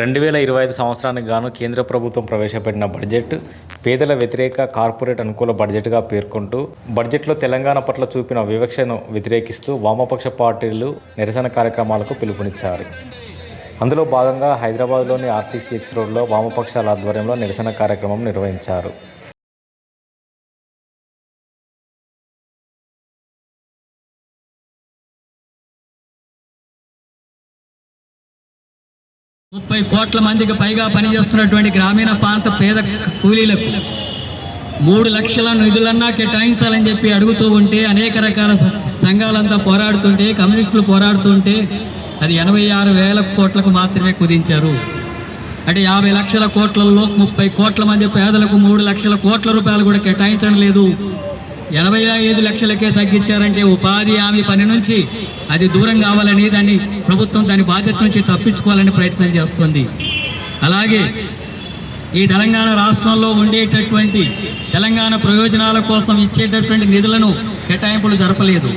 రెండు వేల ఇరవై ఐదు సంవత్సరానికి గాను కేంద్ర ప్రభుత్వం ప్రవేశపెట్టిన బడ్జెట్ పేదల వ్యతిరేక కార్పొరేట్ అనుకూల బడ్జెట్గా పేర్కొంటూ బడ్జెట్లో తెలంగాణ పట్ల చూపిన వివక్షను వ్యతిరేకిస్తూ వామపక్ష పార్టీలు నిరసన కార్యక్రమాలకు పిలుపునిచ్చారు. అందులో భాగంగా హైదరాబాద్లోని ఆర్టీసీ ఎక్స్ రోడ్లో వామపక్షాల ఆధ్వర్యంలో నిరసన కార్యక్రమం నిర్వహించారు. ముప్పై కోట్ల మందికి పైగా పనిచేస్తున్నటువంటి గ్రామీణ ప్రాంత పేద కూలీలకు మూడు లక్షల నిధులన్నా కేటాయించాలని చెప్పి అడుగుతూ ఉంటే అనేక రకాల సంఘాలంతా పోరాడుతుంటే కమ్యూనిస్టులు పోరాడుతుంటే అది ఎనభై ఆరు వేల కోట్లకు మాత్రమే కుదించారు. అంటే యాభై లక్షల కోట్లలో ముప్పై కోట్ల మంది పేదలకు మూడు లక్షల కోట్ల రూపాయలు కూడా కేటాయించడం లేదు. ఎనభై ఐదు లక్షలకే తగ్గించారంటే ఉపాధి హామీ పని నుంచి అది దూరం కావాలని దాన్ని ప్రభుత్వం దాని బాధ్యత నుంచి తప్పించుకోవాలని ప్రయత్నం చేస్తుంది. అలాగే ఈ తెలంగాణ రాష్ట్రంలో ఉండేటటువంటి తెలంగాణ ప్రయోజనాల కోసం ఇచ్చేటటువంటి నిధులను కేటాయింపులు జరపలేదు.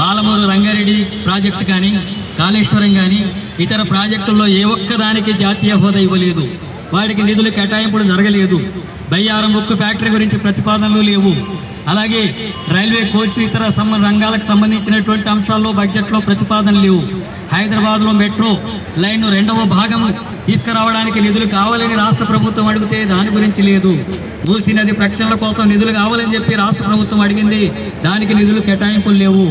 పాలమూరు రంగారెడ్డి ప్రాజెక్టు కానీ కాళేశ్వరం కానీ ఇతర ప్రాజెక్టుల్లో ఏ ఒక్కదానికి జాతీయ హోదా ఇవ్వలేదు. వాటికి నిధులు కేటాయింపులు జరగలేదు. బయ్యారం ఉక్కు ఫ్యాక్టరీ గురించి ప్రతిపాదనలు లేవు. అలాగే రైల్వే కోచ్ ఇతర సమ రంగాలకు సంబంధించినటువంటి అంశాల్లో బడ్జెట్లో ప్రతిపాదనలు లేవు. హైదరాబాద్లో మెట్రో లైన్ రెండవ భాగం తీసుకురావడానికి నిధులు కావాలని రాష్ట్ర ప్రభుత్వం అడిగితే దాని గురించి లేదు. మూసీ నది ప్రక్షాళన కోసం నిధులు కావాలని చెప్పి రాష్ట్ర ప్రభుత్వం అడిగింది. దానికి నిధులు కేటాయింపులు లేవు.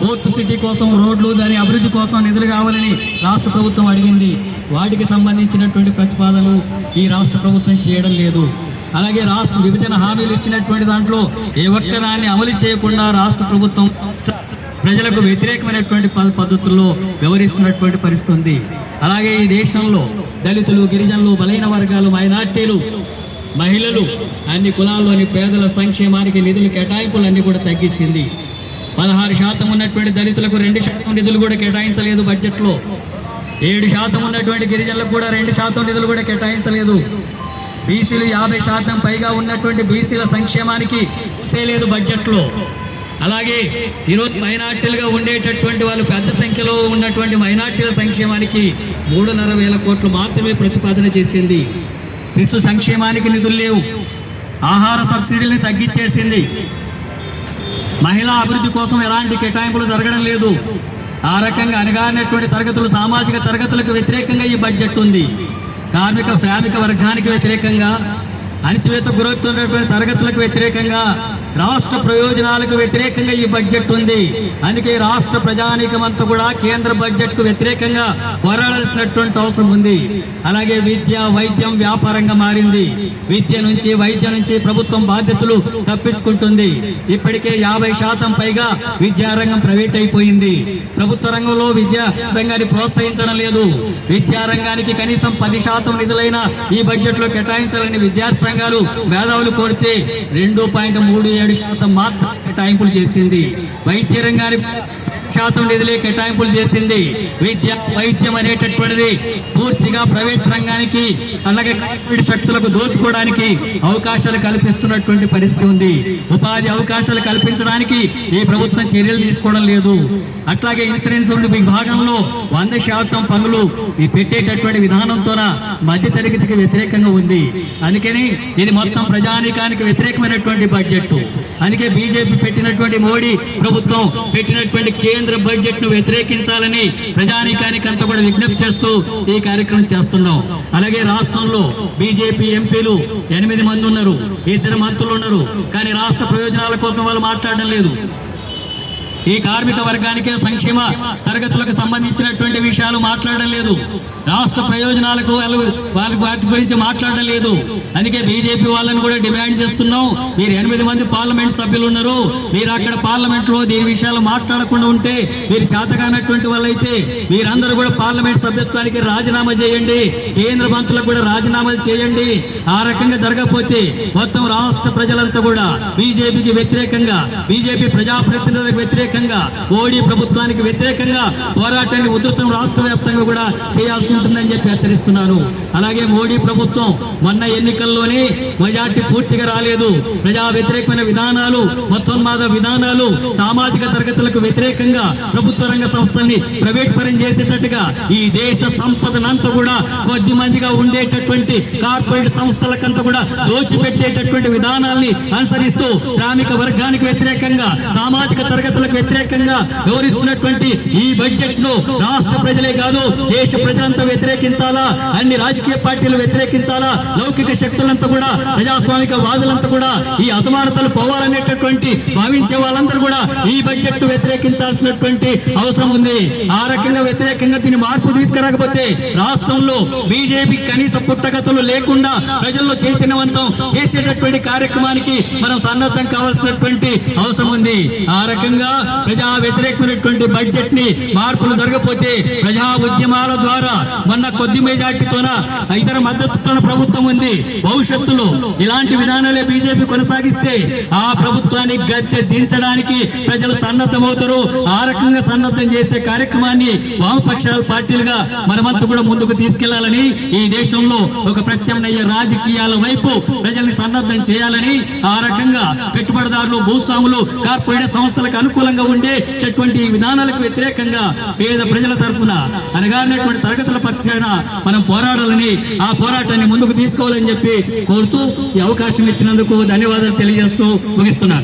పోర్ట్ సిటీ కోసం రోడ్లు దాని అభివృద్ధి కోసం నిధులు కావాలని రాష్ట్ర ప్రభుత్వం అడిగింది. వాటికి సంబంధించినటువంటి ప్రతిపాదనలు ఈ రాష్ట్ర ప్రభుత్వం చేయడం లేదు. అలాగే రాష్ట్ర విభజన హామీలు ఇచ్చినటువంటి దాంట్లో ఏ ఒక్కదాన్ని అమలు చేయకుండా రాష్ట్ర ప్రభుత్వం ప్రజలకు వ్యతిరేకమైనటువంటి పద్ధతుల్లో వ్యవహరిస్తున్నటువంటి పరిస్థితి ఉంది. అలాగే ఈ దేశంలో దళితులు గిరిజనులు బలైన వర్గాలు మైనార్టీలు మహిళలు అన్ని కులాల్లోని పేదల సంక్షేమానికి నిధులు కేటాయింపులన్నీ కూడా తగ్గించింది. పదహారు శాతం ఉన్నటువంటి దళితులకు రెండు శాతం నిధులు కూడా కేటాయించలేదు బడ్జెట్లో. ఏడు శాతం ఉన్నటువంటి గిరిజనులకు కూడా రెండు శాతం నిధులు కూడా కేటాయించలేదు. బీసీలు యాభై శాతం పైగా ఉన్నటువంటి బీసీల సంక్షేమానికి లేదు బడ్జెట్లో. అలాగే ఈరోజు మైనార్టీలుగా ఉండేటటువంటి వాళ్ళు పెద్ద సంఖ్యలో ఉన్నటువంటి మైనార్టీల సంక్షేమానికి మూడున్నర వేల కోట్లు మాత్రమే ప్రతిపాదన చేసింది. శిశు సంక్షేమానికి నిధులు లేవు. ఆహార సబ్సిడీని తగ్గించేసింది. మహిళా అభివృద్ధి కోసం ఎలాంటి కేటాయింపులు జరగడం లేదు. ఆ రకంగా అనగానటువంటి తరగతులు సామాజిక తరగతులకు వ్యతిరేకంగా ఈ బడ్జెట్ ఉంది. కార్మిక శ్రామిక వర్గానికి వ్యతిరేకంగా అణచివేత గురవుతున్నటువంటి తరగతులకు వ్యతిరేకంగా రాష్ట్ర ప్రయోజనాలకు వ్యతిరేకంగా ఈ బడ్జెట్ ఉంది. అందుకే రాష్ట్ర ప్రజానీకమంతా కూడా కేంద్ర బడ్జెట్కు వ్యతిరేకంగా పోరాడాల్సినటువంటి అవసరం ఉంది. అలాగే విద్య వైద్యం వ్యాపారంగా మారింది. విద్య నుంచి వైద్య నుంచి ప్రభుత్వం బాధ్యతలు తప్పించుకుంటుంది. ఇప్పటికే యాభై శాతం పైగా విద్యారంగం ప్రైవేట్ అయిపోయింది. ప్రభుత్వ రంగంలో విద్యా రంగాన్ని ప్రోత్సహించడం లేదు. విద్యారంగానికి కనీసం పది శాతం నిధులైన ఈ బడ్జెట్లో కేటాయించాలని విద్యార్థి సంఘాలు మేధావులు కోరితే రెండు పాయింట్ మూడు ఏడు శాతం మాత్రం కేటాయింపులు చేసింది. వైద్య రంగానికి శాతం నిధులే కేటాయింపులు చేసింది. విద్య వైద్యం అనేటటువంటిది పూర్తిగా ప్రైవేట్ రంగానికి అలాగే కార్పొరేట్ శక్తులకు దోచుకోవడానికి అవకాశాలు కల్పిస్తున్నటువంటి పరిస్థితి ఉంది. ఉపాధి అవకాశాలు కల్పించడానికి ఈ ప్రభుత్వం చర్యలు తీసుకోవడం లేదు. అట్లాగే ఇన్సూరెన్స్ విభాగంలో వంద శాతం పనులు ఈ పెట్టేటటువంటి విధానంతోన మధ్య తరగతికి వ్యతిరేకంగా ఉంది. అందుకని ఇది మొత్తం ప్రజానీకానికి వ్యతిరేకమైనటువంటి బడ్జెట్ అందుకే బీజేపీ పెట్టినటువంటి మోడీ ప్రభుత్వం పెట్టినటువంటి కేంద్ర బడ్జెట్ను వ్యతిరేకించాలని ప్రజానీకానికి అంతా కూడా విజ్ఞప్తి చేస్తూ ఈ కార్యక్రమం చేస్తున్నాం. అలాగే రాష్ట్రంలో బీజేపీ ఎంపీలు ఎనిమిది మంది ఉన్నారు ఇద్దరు మంత్రులు ఉన్నారు. కానీ రాష్ట్ర ప్రయోజనాల కోసం వాళ్ళు మాట్లాడడం లేదు. ఈ కార్మిక వర్గానికి సంక్షేమ తరగతులకు సంబంధించినటువంటి విషయాలు మాట్లాడడం లేదు. రాష్ట్ర ప్రయోజనాలకు వాళ్ళు వాళ్ళ వాటి గురించి మాట్లాడడం లేదు. అందుకే బీజేపీ వాళ్ళని కూడా డిమాండ్ చేస్తున్నాం. మీరు ఎనిమిది మంది పార్లమెంట్ సభ్యులు ఉన్నారు మీరు అక్కడ పార్లమెంట్లో దీని విషయాలు మాట్లాడకుండా ఉంటే మీరు చేతగానటువంటి వాళ్ళైతే మీరందరూ కూడా పార్లమెంట్ సభ్యత్వానికి రాజీనామా చేయండి. కేంద్ర మంత్రులకు కూడా రాజీనామాలు చేయండి. ఆ రకంగా జరగకపోతే మొత్తం రాష్ట్ర ప్రజలంతా కూడా బీజేపీకి వ్యతిరేకంగా బీజేపీ ప్రజాప్రతినిధులకు వ్యతిరేకంగా వ్యతిరేకంగా మోడీ ప్రభుత్వానికి వ్యతిరేకంగా పోరాటాన్ని ఉధృతం రాష్ట్ర వ్యాప్తంగా కూడా చేయాల్సి ఉంటుందని చెప్పి హెచ్చరిస్తున్నాను. అలాగే మోడీ ప్రభుత్వం మొన్న ఎన్నికల్లోనే మెజార్టీ పూర్తిగా రాలేదు. ప్రజా వ్యతిరేకమైన విధానాలు మతోన్మాద విధానాలు సామాజిక తరగతులకు వ్యతిరేకంగా ప్రభుత్వ రంగ సంస్థల్ని ప్రైవేట్ పరం చేసేటట్టుగా ఈ దేశ సంపదనంతా కూడా కొద్ది మందిగా ఉండేటటువంటి కార్పొరేట్ సంస్థలకంతా కూడా దోచిపెట్టేటటువంటి విధానాల్ని అనుసరిస్తూ శ్రామిక వర్గానికి వ్యతిరేకంగా సామాజిక తరగతులకు వ్యతిరేకంగా వివరిస్తున్నటువంటి ఈ బడ్జెట్ను రాష్ట్ర ప్రజలే కాదు దేశ ప్రజలంతా వ్యతిరేకించాలా? అన్ని రాజకీయ పార్టీలు వ్యతిరేకించాలా? లౌకిక శక్తులంతా కూడా ప్రజాస్వామిక వాదులంతా కూడా ఈ అసమానతలు పోవాలనేటటువంటి భావించే వాళ్ళందరూ కూడా ఈ బడ్జెట్ను వ్యతిరేకించాల్సినటువంటి అవసరం ఉంది. ఆ రకంగా వ్యతిరేకంగా దీన్ని మార్పు తీసుకురాకపోతే రాష్ట్రంలో బీజేపీ కనీస పుట్టగతులు లేకుండా ప్రజల్లో చైతన్యవంతం చేసేటటువంటి కార్యక్రమానికి మనం సన్నద్ధం కావాల్సినటువంటి అవసరం ఉంది. ఆ రకంగా ప్రజా వ్యతిరేకమైనటువంటి బడ్జెట్ని మార్పులు జరగకపోతే ప్రజా ఉద్యమాల ద్వారా మొన్న కొద్ది మెజార్టీతోన ఇతర మద్దతుతో ప్రభుత్వం ఉంది. భవిష్యత్తులో ఇలాంటి విధానాలే బీజేపీ కొనసాగిస్తే ఆ ప్రభుత్వాన్ని గద్దె దించడానికి ప్రజలు సన్నద్ధమవుతారు. ఆ రకంగా సన్నద్ధం చేసే కార్యక్రమాన్ని వామపక్షాల పార్టీలుగా మనమంతా కూడా ముందుకు తీసుకెళ్ళాలని ఈ దేశంలో ఒక ప్రత్యామ్నాయ రాజకీయాల వైపు ప్రజల్ని సన్నద్ధం చేయాలని ఆ రకంగా పెట్టుబడిదారులు భూస్వాములు కార్పొరేట్ సంస్థలకు అనుకూలంగా ఉండేటటువంటి విధానాలకు వ్యతిరేకంగా పేద ప్రజల తరఫున అనగానటువంటి తరగతుల పక్షాన మనం పోరాడాలని ఆ పోరాటాన్ని ముందుకు తీసుకోవాలని చెప్పి కోరుతూ ఈ అవకాశం ఇచ్చినందుకు ధన్యవాదాలు తెలియజేస్తూ ముగిస్తున్నాను.